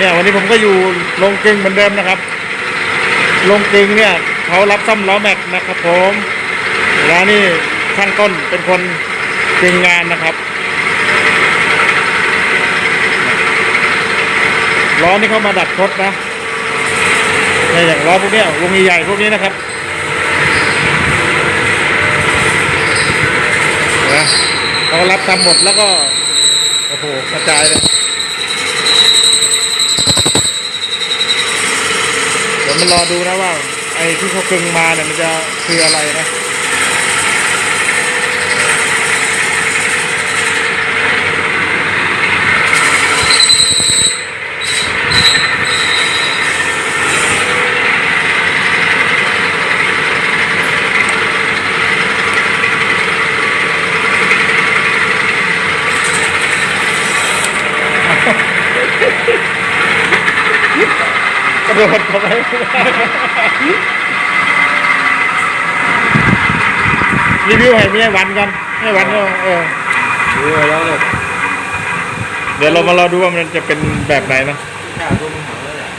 เนี่ยวันนี้ผมก็อยู่ลงกึงเหมือนเดิมนะครับ ลงกึงเนี่ยเขารับซ่อมล้อแม็กนะครับผมแล้วนี่ช่างต้นเป็นคนกึงงานนะครับล้อนี่เขามาดัดคดนะเนี่ยอย่างล้อพวกเนี้ยวงใหญ่ๆพวกนี้นะครับนะเขารับทำหมดแล้วก็โอ้โหกระจายเลย เดี๋ยวมัน รอดูนะว่า ไอ้ที่เขากึงมาเนี่ยมันจะคืออะไรนะ ดดเข้าไปรีวิวให้เมียวันกันให้วันก็เออดูไปแล้วเลยเดี๋ยวเรามารอดูว่ามันจะเป็นแบบไหนนะข้าตัวมหังแล้วเนี่ย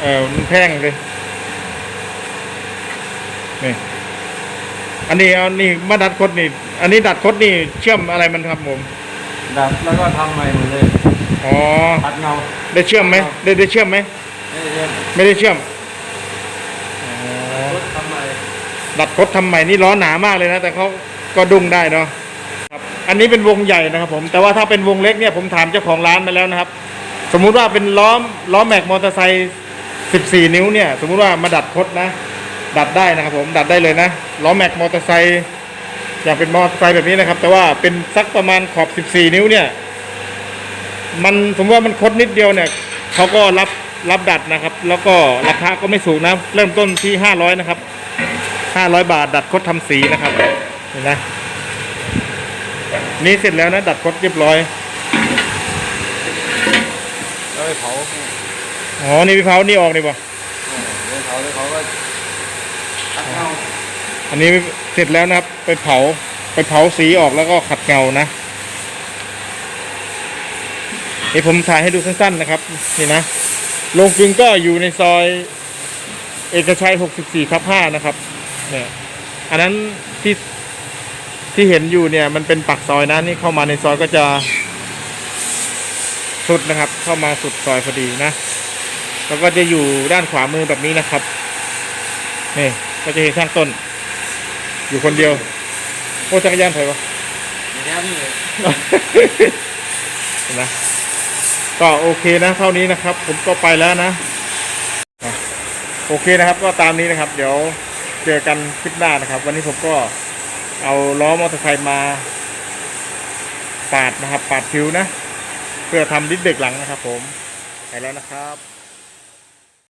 เออมันแพงเลยนี่อันนี้เอานี่มาดัดคดนี่ อันนี้ดัดคดนี่เชื่อมอะไรมันครับผมดัดแล้วก็ทำใหม่หมดเลย อ๋อ ตัดเงาได้เชื่อมไหมได้ได้เชื่อมไหมไม่ได้เชื่อมไม่ได้เชื่อมอ๋อรถทำใหม่ดัดคดทำใหม่นี่ล้อหนามากเลยนะ แต่เขาก็ดุ้งได้เนาะครับ อันนี้เป็นวงใหญ่นะครับ ผม แต่ว่าถ้าเป็นวงเล็กเนี่ยผมถามเจ้าของร้านมาแล้วนะครับ สมมุติว่าเป็นล้อมล้อแม็กมอเตอร์ไซค์14 นิ้วเนี่ย สมมุติว่ามาดัดคดนะ ดัดได้นะครับ ผมดัดได้เลยนะล้อแม็กมอเตอร์ไซค์อย่างเป็นมอเตอร์ไซค์แบบนี้นะครับ แต่ว่าเป็นสักประมาณขอบ 14 นิ้วเนี่ย มันสมมติว่ามันคดนิดเดียวเนี่ยเขาก็รับรับดัดนะครับ แล้วก็ราคาก็ไม่สูงนะ เริ่มต้นที่500นะครับ500บาท ดัดคดทำสีนะครับเห็นไหมนี่เสร็จแล้วนะ ดัดคดเรียบร้อยแล้วไปเผาอ๋อนี่พี่เผานี่ออกนี่ป่ะเออเผาแล้วเขาก็ตัดเงาอันนี้เสร็จแล้วนะครับ ไปเผาไปเผาสีออกแล้วก็ขัดเงานะ นี่ผมถ่ายให้ดูสั้นๆนะครับ นี่นะโรงกลึงก็อยู่ในซอย เอกชัย 64ทับ5นะครับ เนี่ย อันนั้นที่ที่เห็นอยู่เนี่ย มันเป็นปักซอยนะนี่เข้ามาในซอยก็จะ สุดนะครับ เข้ามาสุดซอยพอดีนะแล้วก็จะอยู่ด้านขวามือแบบนี้นะครับนี่ก็จะเห็นช่างต้น อยู่คนเดียวโอ้จักรยานถอยวะอย่างนี้นี่เลยเห็นไหม ก็โอเคนะเท่านี้นะครับ ผมก็ไปแล้วนะ โอเคนะครับ ก็ตามนี้นะครับ เดี๋ยวเจอกันคลิปหน้านะครับ วันนี้ผมก็เอาล้อมอเตอร์ไซค์มาปาดนะครับ ปาดผิวนะ เพื่อทำดิสเบรกหลังนะครับ ผมไปแล้วนะครับ